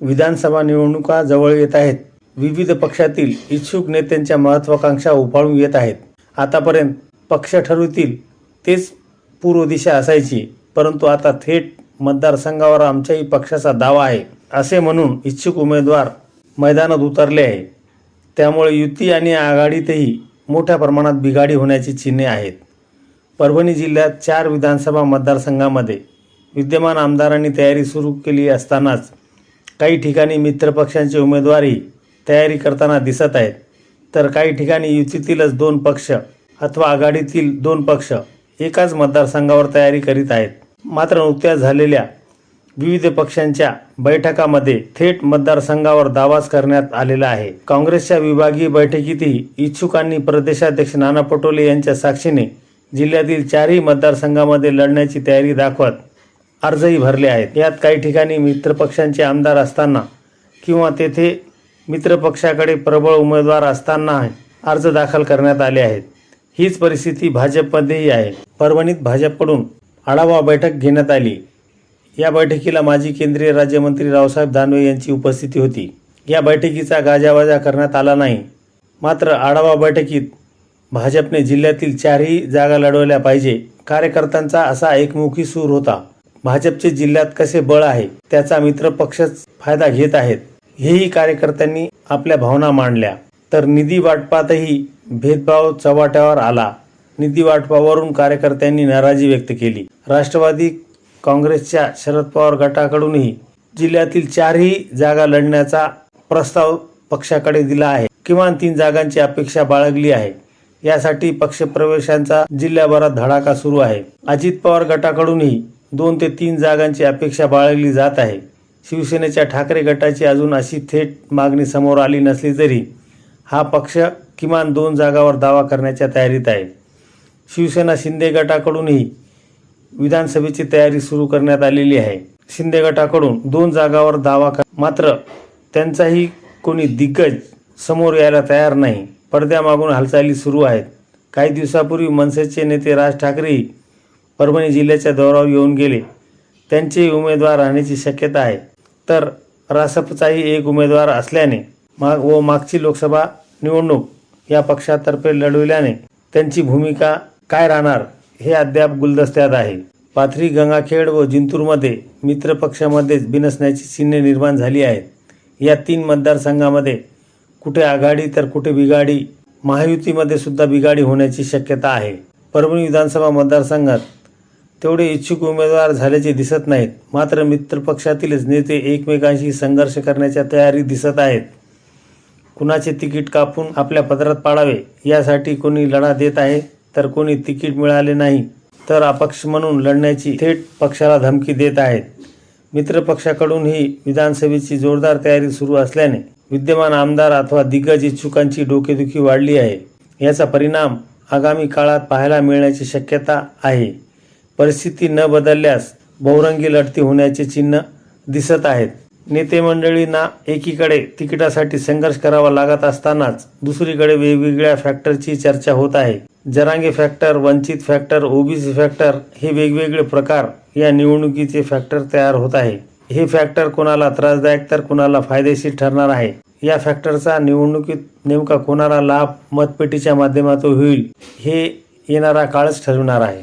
विधानसभा निवडणुका जवळ येत आहेत. विविध पक्षातील इच्छुक नेत्यांच्या महत्वाकांक्षा उफाळून येत आहेत. आतापर्यंत पक्ष ठरवतील तेच पूर्व दिशा असायची परंतु आता थेट मतदारसंघावर आमच्याही पक्षाचा दावा आहे असे म्हणून इच्छुक उमेदवार मैदानात उतरले आहे त्यामुळे युती आणि आघाडीतही मोठ्या प्रमाणात बिघाडी होण्याची चिन्हे आहेत. परभणी जिल्ह्यात चार विधानसभा मतदारसंघामध्ये विद्यमान आमदारांनी तयारी सुरू केली असतानाच काही ठिकाणी मित्रपक्षांची उमेदवारी तयारी करताना दिसत आहेत. तर काही ठिकाणी युतीतीलच दोन पक्ष अथवा आघाडीतील दोन पक्ष एकाच मतदारसंघावर तयारी करीत आहेत. मात्र नुकत्याच झालेल्या विविध पक्षांच्या बैठकामध्ये थेट मतदारसंघावर दावाच करण्यात आलेला आहे. काँग्रेसच्या विभागीय बैठकीतही इच्छुकांनी प्रदेशाध्यक्ष नाना पटोले यांच्या साक्षीने जिल्ह्यातील चारही मतदारसंघामध्ये लढण्याची तयारी दाखवत अर्जही भरले आहेत. यात काही ठिकाणी मित्रपक्षांचे आमदार असताना किंवा तेथे मित्रपक्षाकडे प्रबळ उमेदवार असताना अर्ज दाखल करण्यात आले आहेत. हीच परिस्थिती भाजपमध्येही आहे. परभणीत भाजपकडून आढावा बैठक घेण्यात आली. या बैठकीला माजी केंद्रीय राज्यमंत्री रावसाहेब दानवे यांची उपस्थिती होती. या बैठकीचा गाजावाजा करण्यात आला नाही. मात्र आढावा बैठकीत भाजपने जिल्ह्यातील चारही जागा लढवल्या पाहिजे. कार्यकर्त्यांचा असा एकमुखी सूर होता. भाजपचे जिल्ह्यात कसे बळ आहे त्याचा मित्र पक्षच फायदा घेत आहेत. हेही कार्यकर्त्यांनी आपल्या भावना मांडल्या. तर निधी वाटपातही भेदभाव चव्हाट्यावर आला. निधी वाटपावरून कार्यकर्त्यांनी नाराजी व्यक्त केली. राष्ट्रवादी काँग्रेसच्या शरद पवार गटाकडूनही जिल्ह्यातील चारही जागा लढण्याचा प्रस्ताव पक्षाकडे दिला आहे. किमान तीन जागांची अपेक्षा बाळगली आहे. यासाठी पक्षप्रवेशांचा जिल्ह्याभरात धडाका सुरू आहे. अजित पवार गटाकडूनही दोन ते तीन जागांची अपेक्षा बाळगली जात आहे. शिवसेनेच्या ठाकरे गटाची अजून अशी थेट मागणी समोर आली नसली तरी हा पक्ष किमान दोन जागावर दावा करण्याच्या तयारीत आहे. शिवसेना शिंदे गटाकडूनही विधानसभेची तयारी सुरू करण्यात आलेली आहे. शिंदे गटाकडून दोन जागावर दावा कर मात्र त्यांचाही कोणी दिग्गज समोर यायला तयार नाही. पडद्यामागून हालचाली सुरू आहेत. काही दिवसापूर्वी मनसेचे नेते राज ठाकरेही परभणी जिल्ह्याच्या दौऱ्यावर येऊन गेले. त्यांचे उमेदवार राहण्याची शक्यता आहे. तर रासपचाही एक उमेदवार असल्याने माग व मागची लोकसभा निवडणूक या पक्षातर्फे लढविल्याने त्यांची भूमिका काय राहणार हे अद्याप गुलदस्त्यात आहे. पाथरी गंगाखेड व जिंतूरमध्ये मित्रपक्षामध्येच बिनसण्याची चिन्हे निर्माण झाली आहेत. या तीन मतदारसंघामध्ये कुठे आघाडी तर कुठे बिघाडी महायुतीमध्ये सुद्धा बिघाडी होण्याची शक्यता आहे. परभणी विधानसभा मतदारसंघात तेवढे इच्छुक उमेदवार झाल्याचे दिसत नाहीत. मात्र मित्रपक्षातीलच नेते एकमेकांशी संघर्ष करण्याच्या तयारी दिसत आहेत. कुणाचे तिकीट कापून आपल्या पदरात पाडावे यासाठी कोणी लढा देत आहे तर कोणी तिकीट मिळाले नाही तर अपक्ष म्हणून लढण्याची थेट पक्षाला धमकी देत आहेत. मित्रपक्षाकडूनही विधानसभेची जोरदार तयारी सुरू असल्याने विद्यमान आमदार अथवा दिग्गज इच्छुकांची डोकेदुखी वाढली आहे. याचा परिणाम आगामी काळात पाहायला मिळण्याची शक्यता आहे. परिस्थिती न बदलल्यास बहुरंगी लढती होण्याचे चिन्ह दिसत आहेत. नेते मंडळींना एकीकडे तिकिटासाठी संघर्ष करावा लागत असतानाच दुसरीकडे वेगवेगळ्या फॅक्टरची चर्चा होत आहे. Jarange factor Vanchit factor OBC factor हे वेगवेगळे प्रकार या निवडणुकीचे फॅक्टर तयार होत आहे. हे फॅक्टर कोणाला त्रासदायक तर कोणाला फायदेशीर ठरणार आहे? या फॅक्टरचा निवडणुकीत नेमका कोणाला लाभ मतपेटीच्या माध्यमातून होईल हे येणारा काळच ठरवणार आहे.